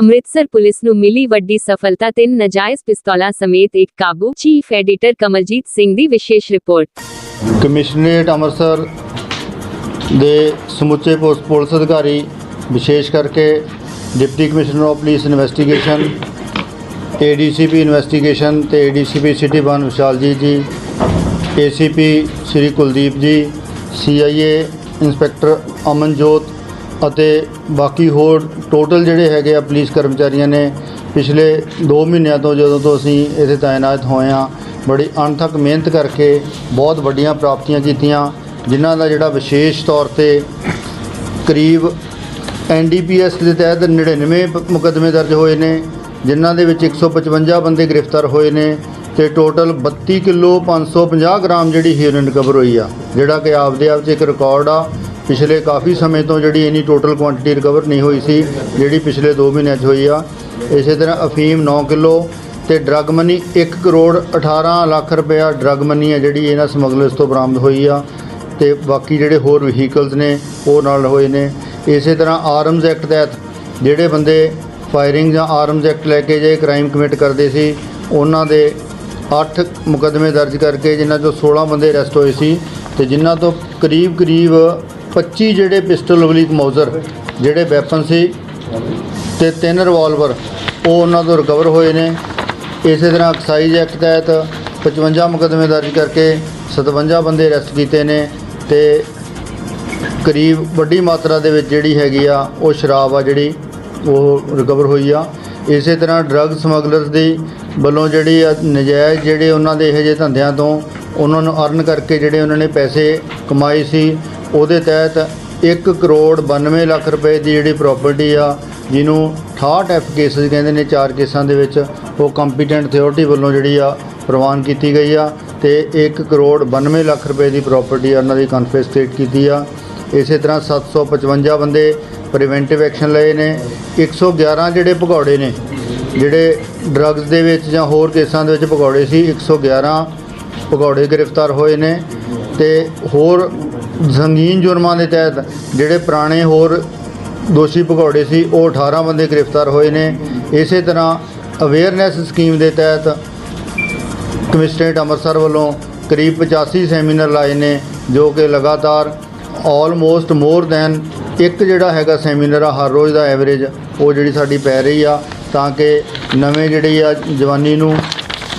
Amritsar police ਨੂੰ ਮਿਲੀ ਵੱਡੀ ਸਫਲਤਾ ਤਿੰਨ ਨਜਾਇਜ਼ ਪਿਸਤੌਲਾਂ ਸਮੇਤ ਇੱਕ ਕਾਬੂ ਚੀਫ ਐਡੀਟਰ ਕਮਲਜੀਤ ਸਿੰਘ ਦੀ ਵਿਸ਼ੇਸ਼ ਰਿਪੋਰਟ ਕਮਿਸ਼ਨਰੇਟ ਅੰਮ੍ਰਿਤਸਰ ਦੇ ਸਮੁੱਚੇ ਪੁਲਿਸ ਪੁਲਿਸ ਅਧਿਕਾਰੀ ਵਿਸ਼ੇਸ਼ ਕਰਕੇ deputy commissioner of police investigation ADCP investigation ਤੇ ADCP city one Vishaljit ji ACP Shri Kuldeep ਜੀ ਸੀਆਈਏ ਇੰਸਪੈਕਟਰ ਅਮਨਜੋਤ ਅਤੇ ਬਾਕੀ ਹੋਰ ਟੋਟਲ ਜਿਹੜੇ ਹੈਗੇ ਆ ਪੁਲਿਸ ਕਰਮਚਾਰੀਆਂ ਨੇ ਪਿਛਲੇ 2 ਮਹੀਨਿਆਂ ਤੋਂ ਜਦੋਂ ਤੋਂ ਅਸੀਂ ਇੱਥੇ ਤਾਇਨਾਤ ਹੋਏ ਹਾਂ, ਬੜੀ ਅਣਥੱਕ ਮਿਹਨਤ ਕਰਕੇ ਬਹੁਤ ਵੱਡੀਆਂ ਪ੍ਰਾਪਤੀਆਂ ਕੀਤੀਆਂ, ਜਿਨ੍ਹਾਂ ਦਾ ਜਿਹੜਾ ਵਿਸ਼ੇਸ਼ ਤੌਰ ਤੇ ਕਰੀਬ ਐਨਡੀਪੀਐਸ ਦੇ ਤਹਿਤ 99 ਪ- ਮੁਕੱਦਮੇ ਦਰਜ ਹੋਏ ਨੇ, ਜਿਨ੍ਹਾਂ ਦੇ ਵਿੱਚ 155 ਬੰਦੇ ਗ੍ਰਿਫਤਾਰ ਹੋਏ ਨੇ ਤੇ ਟੋਟਲ 32 ਕਿਲੋ 550 ਗ੍ਰਾਮ ਜਿਹੜੀ ਹੀਰੋਇਨ ਰਿਕਵਰ ਹੋਈ ਆ, ਜਿਹੜਾ ਕਿ ਆਪਦੇ ਆਪ 'ਚ ਇੱਕ ਰਿਕਾਰਡ ਆ। ਪਿਛਲੇ ਕਾਫੀ ਸਮੇਂ ਤੋਂ ਜਿਹੜੀ ਇਨੀ ਟੋਟਲ ਕੁਆਂਟੀਟੀ ਰਿਕਵਰ ਨਹੀਂ ਹੋਈ ਸੀ, ਜਿਹੜੀ ਪਿਛਲੇ 2 ਮਹੀਨਿਆਂ 'ਚ ਹੋਈ ਆ। ਇਸੇ ਤਰ੍ਹਾਂ ਅਫੀਮ 9 ਕਿਲੋ ਤੇ ਡਰੱਗ ਮਨੀ 1 ਕਰੋੜ 18 ਲੱਖ ਰੁਪਇਆ ਡਰੱਗ ਮਨੀ ਹੈ ਜਿਹੜੀ ਇਹਨਾਂ ਸਮਗਲਰਸ ਤੋਂ ਬਰਾਮਦ ਹੋਈ ਆ। ਤੇ ਬਾਕੀ ਜਿਹੜੇ ਹੋਰ ਵਹੀਕਲਸ ਨੇ, ਉਹ ਨਾਲ ਹੋਏ ਨੇ। ਇਸੇ ਤਰ੍ਹਾਂ ਆਰਮਜ਼ ਐਕਟ ਤਹਿਤ ਜਿਹੜੇ ਬੰਦੇ ਫਾਇਰਿੰਗ ਜਾਂ ਆਰਮਜ਼ ਐਕਟ ਲੈ ਕੇ ਜੇ ਕ੍ਰਾਈਮ ਕਮਿਟ ਕਰਦੇ ਸੀ, ਉਹਨਾਂ ਦੇ 8 ਮੁਕੱਦਮੇ ਦਰਜ ਕਰਕੇ ਜਿਨ੍ਹਾਂ ਚੋਂ 16 ਬੰਦੇ ਅਰੈਸਟ ਹੋਏ ਸੀ ਤੇ ਜਿਨ੍ਹਾਂ ਤੋਂ ਕਰੀਬ ਕਰੀਬ 25 ਜਿਹੜੇ ਪਿਸਟਲ ਵਲੀਕ ਮੌਜ਼ਰ, ਜਿਹੜੇ ਵੈਪਨ ਸੀ ਤੇ ਤਿੰਨ ਰਿਵਾਲਵਰ ਉਹ ਉਹਨਾਂ ਤੋਂ ਰਿਕਵਰ ਹੋਏ ਨੇ। ਇਸੇ ਤਰ੍ਹਾਂ ਐਕਸਾਈਜ਼ ਐਕਟ ਤਹਿਤ 55 ਮੁਕੱਦਮੇ ਦਰਜ ਕਰਕੇ 57 ਬੰਦੇ ਅਰੈਸਟ ਕੀਤੇ ਨੇ ਤੇ ਕਰੀਬ ਵੱਡੀ ਮਾਤਰਾ ਦੇ ਵਿੱਚ ਜਿਹੜੀ ਹੈਗੀ ਆ, ਉਹ ਸ਼ਰਾਬ ਆ ਜਿਹੜੀ ਉਹ ਰਿਕਵਰ ਹੋਈ ਆ। ਇਸੇ ਤਰ੍ਹਾਂ ਡਰੱਗ ਸਮਗਲਰਸ ਦੀ ਵੱਲੋਂ ਜਿਹੜੀ ਆ ਨਜਾਇਜ਼ ਜਿਹੜੇ ਉਹਨਾਂ ਦੇ ਇਹੋ ਜਿਹੇ ਧੰਦਿਆਂ ਤੋਂ ਉਹਨਾਂ ਨੂੰ ਅਰਨ ਕਰਕੇ ਜਿਹੜੇ ਉਹਨਾਂ ਨੇ ਪੈਸੇ ਕਮਾਏ ਸੀ, ਉਹਦੇ ਤਹਿਤ 1 ਕਰੋੜ 92 ਲੱਖ ਰੁਪਏ ਦੀ ਜਿਹੜੀ ਪ੍ਰਾਪਰਟੀ ਆ, ਜਿਹਨੂੰ 68 ਐਫ ਕੇਸਸ ਕਹਿੰਦੇ ਨੇ, ਚਾਰ ਕੇਸਾਂ ਦੇ ਵਿੱਚ ਉਹ ਕੰਪੀਟੈਂਟ ਅਥਾਰਟੀ ਵੱਲੋਂ ਜਿਹੜੀ ਆ ਪ੍ਰਵਾਨ ਕੀਤੀ ਗਈ ਆ ਤੇ 1 ਕਰੋੜ 92 ਲੱਖ ਰੁਪਏ ਦੀ ਪ੍ਰਾਪਰਟੀ ਉਹਨਾਂ ਦੀ ਕਨਫਿਸਕੇਟ ਕੀਤੀ ਆ। ਇਸੇ ਤਰ੍ਹਾਂ 755 ਬੰਦੇ ਪ੍ਰੀਵੈਂਟਿਵ ਐਕਸ਼ਨ ਲਏ ਨੇ। 111 ਜਿਹੜੇ ਭਗੌੜੇ ਨੇ, ਜਿਹੜੇ ਡਰੱਗਸ ਦੇ ਵਿੱਚ ਜਾਂ ਹੋਰ ਕੇਸਾਂ ਦੇ ਵਿੱਚ ਭਗੌੜੇ ਸੀ 111 ਭਗੌੜੇ ਗ੍ਰਿਫਤਾਰ ਹੋਏ ਨੇ ਤੇ ਹੋਰ ਸੰਗੀਨ ਜੁਰਮਾਂ ਦੇ ਤਹਿਤ ਜਿਹੜੇ ਪੁਰਾਣੇ ਹੋਰ ਦੋਸ਼ੀ ਭਗੌੜੇ ਸੀ, ਉਹ 18 ਬੰਦੇ ਗ੍ਰਿਫਤਾਰ ਹੋਏ ਨੇ। ਇਸੇ ਤਰ੍ਹਾਂ ਅਵੇਅਰਨੈਸ ਸਕੀਮ ਦੇ ਤਹਿਤ ਕਮਿਸ਼ਨਰੇਟ ਅੰਮ੍ਰਿਤਸਰ ਵੱਲੋਂ ਕਰੀਬ 85 ਸੈਮੀਨਾਰ ਲਾਏ ਨੇ, ਜੋ ਕਿ ਲਗਾਤਾਰ ਆਲਮੋਸਟ ਮੋਰ ਦੈਨ ਇੱਕ ਜਿਹੜਾ ਹੈਗਾ ਸੈਮੀਨਾਰ ਆ, ਹਰ ਰੋਜ਼ ਦਾ ਐਵਰੇਜ ਉਹ ਜਿਹੜੀ ਸਾਡੀ ਪੈ ਰਹੀ ਆ, ਤਾਂ ਕਿ ਨਵੇਂ ਜਿਹੜੀ ਆ ਜਵਾਨੀ ਨੂੰ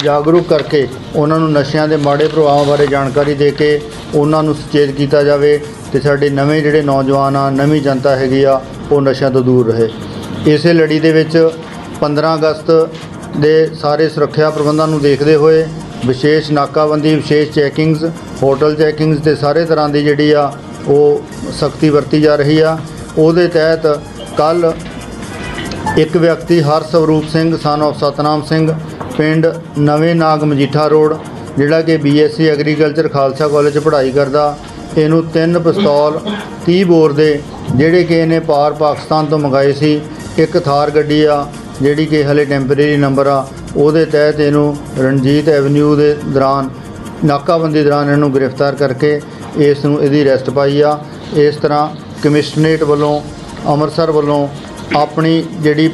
ਜਾਗਰੂਕ ਕਰਕੇ ਉਹਨਾਂ ਨੂੰ ਨਸ਼ਿਆਂ ਦੇ ਮਾੜੇ ਪ੍ਰਭਾਵਾਂ ਬਾਰੇ ਜਾਣਕਾਰੀ ਦੇ ਕੇ ਉਹਨਾਂ ਨੂੰ ਸੁਚੇਤ ਕੀਤਾ ਜਾਵੇ ਤੇ ਸਾਡੇ ਨਵੇਂ ਜਿਹੜੇ ਨੌਜਵਾਨ ਆ, ਨਵੀਂ ਜਨਤਾ ਹੈਗੀ ਆ, ਉਹ ਨਸ਼ਿਆਂ ਤੋਂ ਦੂਰ ਰਹੇ। ਇਸੇ ਲੜੀ ਦੇ ਵਿੱਚ 15 ਅਗਸਤ ਦੇ ਸਾਰੇ ਸੁਰੱਖਿਆ ਪ੍ਰਬੰਧਾਂ ਨੂੰ ਦੇਖਦੇ ਹੋਏ ਵਿਸ਼ੇਸ਼ ਨਾਕਾਬੰਦੀ, ਵਿਸ਼ੇਸ਼ ਚੈਕਿੰਗਸ ਹੋਟਲ ਚੈਕਿੰਗਸ ਤੇ ਸਾਰੇ ਤਰ੍ਹਾਂ ਦੀ ਜਿਹੜੀ ਆ ਉਹ ਸਖਤੀ ਵਰਤੀ ਜਾ ਰਹੀ ਆ। ਉਹਦੇ ਤਹਿਤ ਕੱਲ ਇੱਕ ਵਿਅਕਤੀ ਹਰਸਵਰੂਪ ਸਿੰਘ ਸਨ of ਸਤਨਾਮ ਸਿੰਘ, ਪਿੰਡ ਨਵੇਂ ਨਾਗ ਮਜੀਠਾ ਰੋਡ, ਜਿਹੜਾ ਕਿ ਬੀਐਸਸੀ ਐਗਰੀਕਲਚਰ ਖਾਲਸਾ ਕਾਲਜ 'ਚ ਪੜ੍ਹਾਈ ਕਰਦਾ, ਇਹਨੂੰ ਤਿੰਨ ਪਿਸਤੌਲ 30 ਬੋਰ ਦੇ, ਜਿਹੜੇ ਕਿ ਇਹਨੇ ਪਾਰ ਪਾਕਿਸਤਾਨ ਤੋਂ ਮੰਗਾਏ ਸੀ। ਇੱਕ ਥਾਰ ਗੱਡੀ ਆ, ਜਿਹੜੀ ਕਿ ਹਲੇ ਟੈਂਪਰੇਰੀ ਨੰਬਰ ਆ। ਉਹਦੇ ਤਹਿਤ ਇਹਨੂੰ ਰਣਜੀਤ ਐਵਨਿਊ ਦੇ ਦੌਰਾਨ, ਨਾਕਾਬੰਦੀ ਦੌਰਾਨ ਇਹਨੂੰ ਗ੍ਰਿਫਤਾਰ ਕਰਕੇ ਇਸ ਨੂੰ ਇਹਦੀ ਰੈਸਟ ਪਾਈ ਆ। ਇਸ ਤਰ੍ਹਾਂ ਕਮਿਸ਼ਨਰੇਟ ਵੱਲੋਂ, ਅੰਮ੍ਰਿਤਸਰ ਵੱਲੋਂ ਆਪਣੀ ਜਿਹੜੀ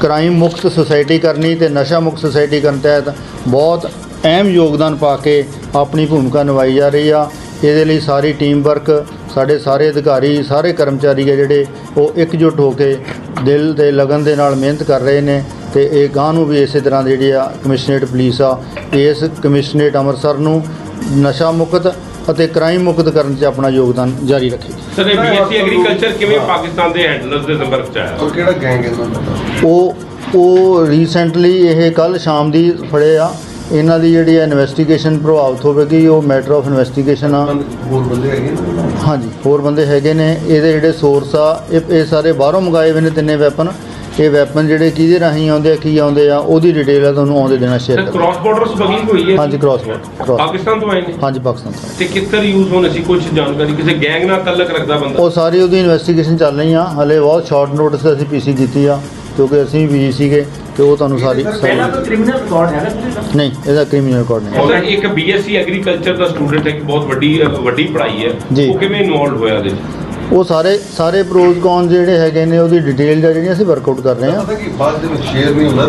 ਕ੍ਰਾਈਮ ਮੁਕਤ ਸੁਸਾਇਟੀ ਕਰਨੀ ਤੇ ਨਸ਼ਾ ਮੁਕਤ ਸੁਸਾਇਟੀ ਕਰਨ ਤਹਿਤ ਬਹੁਤ ਅਹਿਮ ਯੋਗਦਾਨ ਪਾ ਕੇ ਆਪਣੀ ਭੂਮਿਕਾ ਨਿਭਾਈ ਜਾ ਰਹੀ ਆ। ਇਹਦੇ ਲਈ ਸਾਰੀ ਟੀਮ ਵਰਕ ਸਾਡੇ ਸਾਰੇ ਅਧਿਕਾਰੀ, ਸਾਰੇ ਕਰਮਚਾਰੀ ਆ ਜਿਹੜੇ, ਉਹ ਇਕਜੁੱਟ ਹੋ ਕੇ ਦਿਲ ਦੇ ਲਗਨ ਦੇ ਨਾਲ ਮਿਹਨਤ ਕਰ ਰਹੇ ਨੇ ਤੇ ਇਹ ਗਾਂ ਨੂੰ ਵੀ ਇਸੇ ਤਰ੍ਹਾਂ ਦੀ ਜਿਹੜੀ ਆ ਕਮਿਸ਼ਨਰੇਟ ਪੁਲਿਸ ਆ, ਇਸ ਕਮਿਸ਼ਨਰੇਟ ਅੰਮ੍ਰਿਤਸਰ ਨੂੰ ਨਸ਼ਾ ਮੁਕਤ ਅਤੇ ਕ੍ਰਾਈਮ ਮੁਕਤ ਕਰਨ 'ਚ ਆਪਣਾ ਯੋਗਦਾਨ ਜਾਰੀ ਰੱਖੇਗੀ ਸਰ ਇਹ ਬੀਐਸਸੀ ਐਗਰੀਕਲਚਰ ਕਿਵੇਂ ਪਾਕਿਸਤਾਨ ਦੇ ਹੈਂਡਲਰਸ ਦੇ ਸੰਪਰਕ ਚ ਆਇਆ? ਉਹ ਕਿਹੜਾ ਗੈਂਗ ਹੈ ਤੁਹਾਨੂੰ ਪਤਾ? ਉਹ ਉਹ ਰੀਸੈਂਟਲੀ ਇਹ ਕੱਲ ਸ਼ਾਮ ਦੀ ਫੜੇ ਆ। ਇਹਨਾਂ ਦੀ ਜਿਹੜੀ ਇਨਵੈਸਟੀਗੇਸ਼ਨ ਪ੍ਰਭਾਵਿਤ ਹੋਵੇਗੀ ਉਹ ਮੈਟਰ ਆਫ ਇਨਵੈਸਟੀਗੇਸ਼ਨ ਆ। ਹੋਰ ਬੰਦੇ ਹੈਗੇ ਨੇ? ਹਾਂਜੀ ਹੋਰ ਬੰਦੇ ਹੈਗੇ ਨੇ। ਇਹਦੇ ਜਿਹੜੇ ਸੋਰਸ ਆ ਇਹ ਇਹ ਸਾਰੇ ਬਾਹਰੋਂ ਮੰਗਾਏ ਹੋਏ ਨੇ ਤਿੰਨੇ ਵੈਪਨ ਇਹ ਵੈਪਨ ਜਿਹੜੇ ਕਿਹਦੇ ਰਾਹੀਂ ਆਉਂਦੇ ਆ ਕੀ ਆਉਂਦੇ ਆ ਉਹਦੀ ਡਿਟੇਲ ਆ ਤੁਹਾਨੂੰ ਆਉਂਦੇ ਦੇਣਾ ਸ਼ੇਅਰ ਸਰ ਕਰਾਂਗੇ। ਕ੍ਰਾਸ ਬਾਰਡਰ ਸਮਗਲਿੰਗ ਹੋਈ ਹੈ ਹਾਂਜੀ ਕ੍ਰਾਸ ਬਾਰਡਰ ਪਾਕਿਸਤਾਨ ਤੋਂ ਆਏ ਨੇ? ਹਾਂਜੀ ਪਾਕਿਸਤਾਨ ਤੋਂ। ਤੇ ਕਿੱਧਰ ਯੂਜ਼ ਹੋਣੇ ਸੀ ਕੁਝ ਜਾਣਕਾਰੀ ਕਿਸੇ ਗੈਂਗ ਨਾਲ ਤਾਲੁਕ ਰੱਖਦਾ ਬੰਦਾ? ਉਹ ਸਾਰੀ ਉਹਦੀ ਇਨਵੈਸਟੀਗੇਸ਼ਨ ਚੱਲ ਰਹੀ ਆ। ਹਲੇ ਬਹੁਤ ਸ਼ਾਰਟ ਨੋਟਿਸ ਤੇ ਅਸੀਂ ਪੀਸੀ ਕੀਤੀ ਆ ਕਿਉਂਕਿ ਅਸੀਂ ਵੀ ਸੀਗੇ ਤੇ ਉਹ ਤੁਹਾਨੂੰ ਸਾਰੀ ਸਾਰੀ- ਪਹਿਲਾਂ ਕੋਈ ਕ੍ਰਿਮੀਨਲ ਰਿਕਾਰਡ ਹੈਗਾ ਤੁਸੀਂ ਦਾ ਨਹੀਂ ਇਹਦਾ ਕ੍ਰਿਮੀਨਲ ਰਿਕਾਰਡ ਨਹੀਂ। ਉਹਦਾ ਇੱਕ ਬੀਐਸਸੀ ਐਗਰੀਕਲਚਰ ਦਾ ਸਟੂਡੈਂਟ ਹੈ ਇੱਕ ਬਹੁਤ ਵੱਡੀ ਵੱਡੀ ਪੜ੍ਹਾਈ ਹੈ। ਜੀ। ਉਹ ਕਿਵੇਂ ਇਨਵੋਲਡ ਹੋਇਆ ਇਹਦੇ 'ਚ? ਉਹ ਸਾਰੇ ਸਾਰੇ ਪ੍ਰੋਜ਼ ਕੌਨ ਜਿਹੜੇ ਹੈਗੇ ਨੇ ਉਹਦੀ ਡਿਟੇਲ ਜਿਹੜੀਆਂ ਅਸੀਂ ਵਰਕਆਊਟ ਕਰ ਰਹੇ ਹਾਂ। ਪਤਾ ਕਿ ਬਾਅਦ ਦੇ ਵਿੱਚ ਸ਼ੇਅਰ ਨਹੀਂ ਹੁੰਦਾ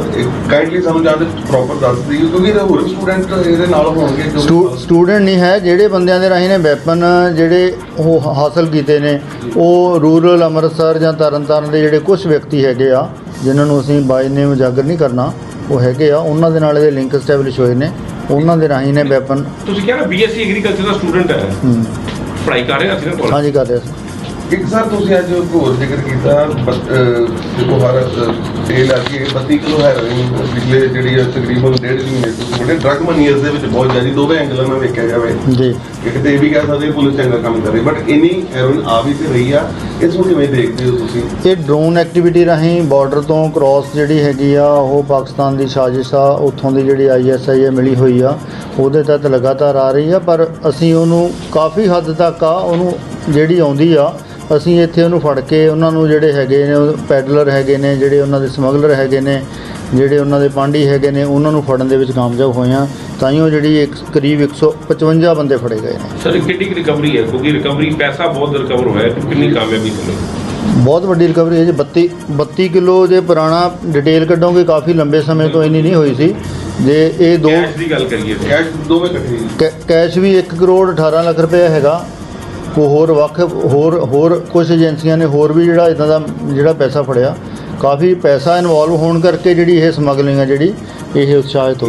ਕਾਈਂਡਲੀ ਸਾਨੂੰ ਜਾਂ ਤੇ ਪ੍ਰੋਪਰ ਦੱਸ ਦਿਓ ਕਿਉਂਕਿ ਇਹਦੇ ਹੋਰ ਸਟੂਡੈਂਟ ਇਹਦੇ ਨਾਲ ਹੋਣਗੇ ਜੋ ਸਟੂ- ਸਟੂਡੈਂਟ ਨਹੀਂ ਹੈ ਜਿਹੜੇ ਬੰਦਿਆਂ ਦੇ ਰਾਹੀਂ ਨੇ ਵੈਪਨ ਜਿਹੜੇ ਉਹ ਹਾਸਲ ਕੀਤੇ ਨੇ ਉਹ ਰੂਰਲ ਅੰਮ੍ਰਿਤਸਰ ਜਾਂ ਤਰਨਤਾਰਨ ਦੇ ਜਿਹੜੇ ਕੁਝ ਵਿਅਕਤੀ ਹੈਗੇ ਆ ਜਿਨ੍ਹਾਂ ਨੂੰ ਅਸੀਂ ਬਾਈ ਨੇਮ ਉਜਾਗਰ ਨਹੀਂ ਕਰਨਾ ਉਹ ਹੈਗੇ ਆ ਉਹਨਾਂ ਦੇ ਨਾਲ ਇਹਦੇ ਲਿੰਕ ਸਟੈਬਲਿਸ਼ ਹੋਏ ਨੇ ਉਹਨਾਂ ਦੇ ਰਾਹੀਂ ਨੇ ਵੈਪਨ ਤੁਸੀਂ ਕਿਹਾ ਨਾ ਬੀਐਸਸੀ ਐਗਰੀਕਲਚਰ ਦਾ ਸਟੂਡੈਂਟ ਹੈ। ਹਮ, ਪੜ੍ਹਾਈ ਕਰ ਰਿਹਾ ਸੀ ਨਾ ਕਾਲਜ ਹਾਂਜੀ ਕਰ ਰਿਹਾ ਸੀ। ਇੱਕ ਸਰ ਤੁਸੀਂ ਅੱਜ ਹੋਰ ਜ਼ਿਕਰ ਕੀਤਾ ਦੇਖੋ ਹਰ ਤੇਲ ਆ ਕੇ 32 ਕਿਲੋ ਹੈਰੋਇਨ ਪਿਛਲੇ ਜਿਹੜੀ ਆ ਤਕਰੀਬਨ ਡੇਢ ਮਹੀਨੇ ਤੋਂ ਬੜੇ ਡਰਗ ਮਨੀਅਰਸ ਦੇ ਵਿੱਚ ਬਹੁਤ ਜ਼ਿਆਦਾ ਦੋਵੇਂ ਐਂਗਲਾਂ ਨਾਲ ਵੇਖਿਆ ਜਾਵੇ। ਜੀ। ਇੱਕ ਤੇ ਇਹ ਵੀ ਕਹਿ ਸਕਦੇ ਪੁਲਿਸ ਚੰਗਾ ਕੰਮ ਕਰ ਰਹੀ ਬਟ ਇੰਨੀ ਹੈਰੋਇਨ ਆ ਵੀ ਤੇ ਰਹੀ ਆ ਇਸ ਨੂੰ ਕਿਵੇਂ ਦੇਖਦੇ ਹੋ ਤੁਸੀਂ? ਇਹ ਡਰੋਨ ਐਕਟੀਵਿਟੀ ਰਾਹੀਂ ਬਾਰਡਰ ਤੋਂ ਕ੍ਰਾਸ ਜਿਹੜੀ ਹੈਗੀ ਆ ਉਹ ਪਾਕਿਸਤਾਨ ਦੀ ਸਾਜ਼ਿਸ਼ ਆ ਉੱਥੋਂ ਦੀ ਜਿਹੜੀ ਆਈਐਸਆਈ ਹੈ ਮਿਲੀ ਹੋਈ ਆ ਉਹਦੇ ਤਹਿਤ ਲਗਾਤਾਰ ਆ ਰਹੀ ਆ ਪਰ ਅਸੀਂ ਉਹਨੂੰ ਕਾਫੀ ਹੱਦ ਤੱਕ ਆ ਉਹਨੂੰ ਜਿਹੜੀ ਆਉਂਦੀ ਆ ਅਸੀਂ ਇੱਥੇ ਉਹਨੂੰ ਫੜ ਕੇ ਉਹਨਾਂ ਨੂੰ ਜਿਹੜੇ ਹੈਗੇ ਨੇ ਪੈਡਲਰ ਹੈਗੇ ਨੇ ਜਿਹੜੇ ਉਹਨਾਂ ਦੇ ਸਮਗਲਰ ਹੈਗੇ ਨੇ ਜਿਹੜੇ ਉਹਨਾਂ ਦੇ ਪਾਂਡੀ ਹੈਗੇ ਨੇ ਉਹਨਾਂ ਨੂੰ ਫੜਨ ਦੇ ਵਿੱਚ ਕਾਮਯਾਬ ਹੋਏ ਆ ਤਾਈਓ ਜਿਹੜੀ ਇੱਕ ਕਰੀਬ 155 ਬੰਦੇ ਫੜੇ ਗਏ ਨੇ। ਸਰ ਕਿੰਨੀ ਰਿਕਵਰੀ ਹੈ? ਕਿਉਂਕਿ ਰਿਕਵਰੀ ਪੈਸਾ ਬਹੁਤ ਰਿਕਵਰ ਹੋਇਆ ਹੈ। ਤੇ ਕਿੰਨੀ ਕਾਮਯਾਬੀ ਸਮੇਂ ਬਹੁਤ ਵੱਡੀ ਰਿਕਵਰੀ ਹੈ ਜੀ। 32 32 ਕਿਲੋ ਜੇ ਪੁਰਾਣਾ ਡਿਟੇਲ ਕੱਢੋਗੇ ਕਾਫੀ ਲੰਬੇ ਸਮੇਂ ਤੋਂ ਇੰਨੀ ਨਹੀਂ ਹੋਈ ਸੀ। ਜੇ ਇਹ ਦੋ ਕੈਸ਼ ਦੀ ਗੱਲ ਕਰੀਏ ਤੇ। ਕੈਸ਼ ਦੋਵੇਂ ਇਕੱਠੇ ਹੀ। ਕੈ- ਕੈਸ਼ ਵੀ 1 ਕਰੋੜ 18 ਲੱਖ ਰੁਪਏ ਹੈਗਾ। ਉਹ ਹੋਰ ਵੱਖ ਹੋਰ ਹੋਰ ਕੁਝ ਏਜੰਸੀਆਂ ਨੇ ਹੋਰ ਵੀ ਜਿਹੜਾ ਇਦਾਂ ਦਾ ਜਿਹੜਾ ਪੈਸਾ ਫੜਿਆ, ਕਾਫੀ ਪੈਸਾ ਇਨਵੋਲਵ ਹੋਣ ਕਰਕੇ ਜਿਹੜੀ ਇਹ ਸਮਗਲਿੰਗ ਆ ਜਿਹੜੀ ਇਹ ਉਤਸ਼ਾਹਿਤ ਹੋਈ